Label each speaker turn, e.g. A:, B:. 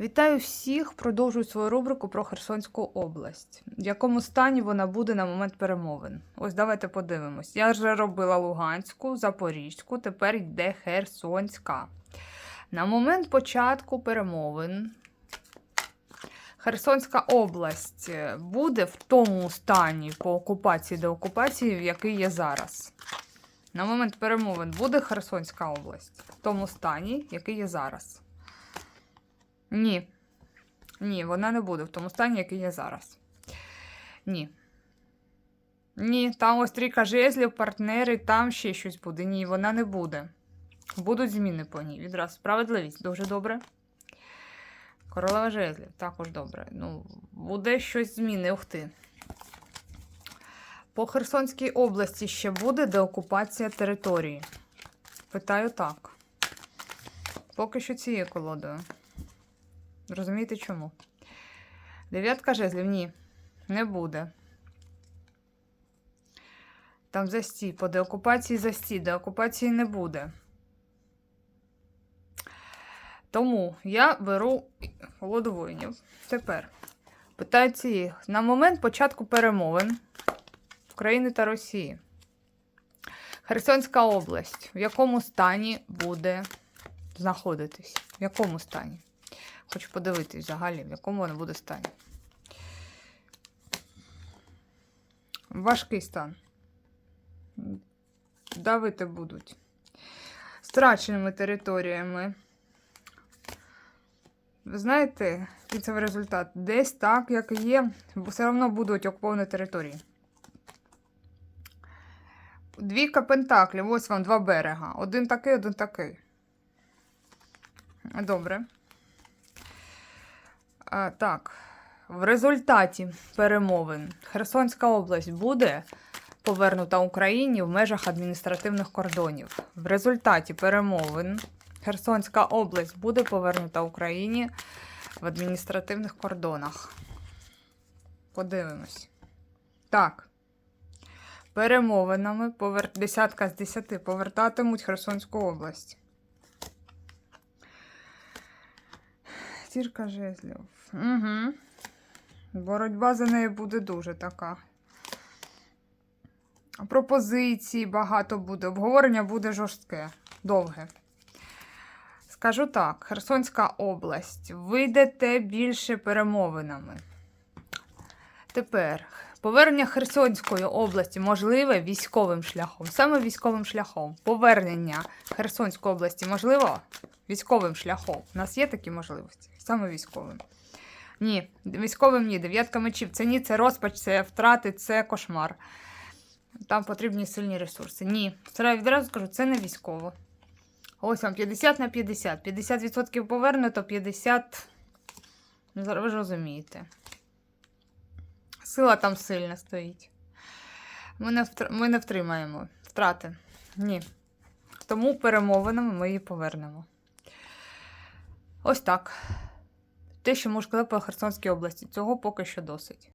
A: Вітаю всіх! Продовжую свою рубрику про Херсонську область. В якому стані вона буде на момент перемовин? Ось давайте подивимось. Я вже робила Луганську, Запорізьку, тепер йде Херсонська. На момент початку перемовин Херсонська область е, буде в тому стані по окупації до окупації, який є зараз. На момент перемовин буде Херсонська область в тому стані, який є зараз. Ні. Ні, вона не буде в тому стані, який є зараз. Ні. Ні, там ось трійка жезлів, партнери, там ще щось буде. Ні, вона не буде. Будуть зміни по ній. Відразу справедливість дуже добре. Королева жезлів також добре. Ну, буде щось зміни, ух ти. По Херсонській області ще буде деокупація території. Питаю так. Поки що цією колодою. Розумієте чому? Дев'ятка жезлів, ні, не буде. Там застій, по деокупації застій, деокупації не буде. Тому я беру колоду воїнів. Тепер питаю цієї. На момент початку перемовин України та Росії. Херсонська область. В якому стані буде знаходитись? В якому стані? Хочу подивитись взагалі, в якому вона буде стані. Важкий стан. Давити будуть. Страченими територіями. Ви знаєте, кінцевий результат? Десь так, як є, все одно будуть окуповані території. Двійка пентаклів, ось вам два берега. Один такий, один такий. Добре. А, так, в результаті перемовин Херсонська область буде повернута Україні в межах адміністративних кордонів. В результаті перемовин Херсонська область буде повернута Україні в адміністративних кордонах. Подивимось. Так. Перемовинами повер... десятка з десяти повертатимуть Херсонську область. Зірка жезлів. Угу. Боротьба за нею буде дуже така. Пропозицій багато буде. Обговорення буде жорстке, довге. Скажу так: Херсонська область. Вийдете більше перемовинами. Тепер повернення Херсонської області можливе військовим шляхом. Саме військовим шляхом. Повернення Херсонської області можливо військовим шляхом. У нас є такі можливості. Саме військовим. Ні, військовим ні. Дев'ятка мечів. Це ні, це розпач, це втрати, це кошмар. Там потрібні сильні ресурси. Ні, це відразу скажу, це не військово. Ось вам 50 на 50. 50% повернуто, 50. Ну, зараз ви ж розумієте. Сила там сильна стоїть. Ми не, втр... ми не втримаємо втрати. Ні. Тому перемовинами ми її повернемо. Ось так. Те, що можу сказати по Херсонській області. Цього поки що досить.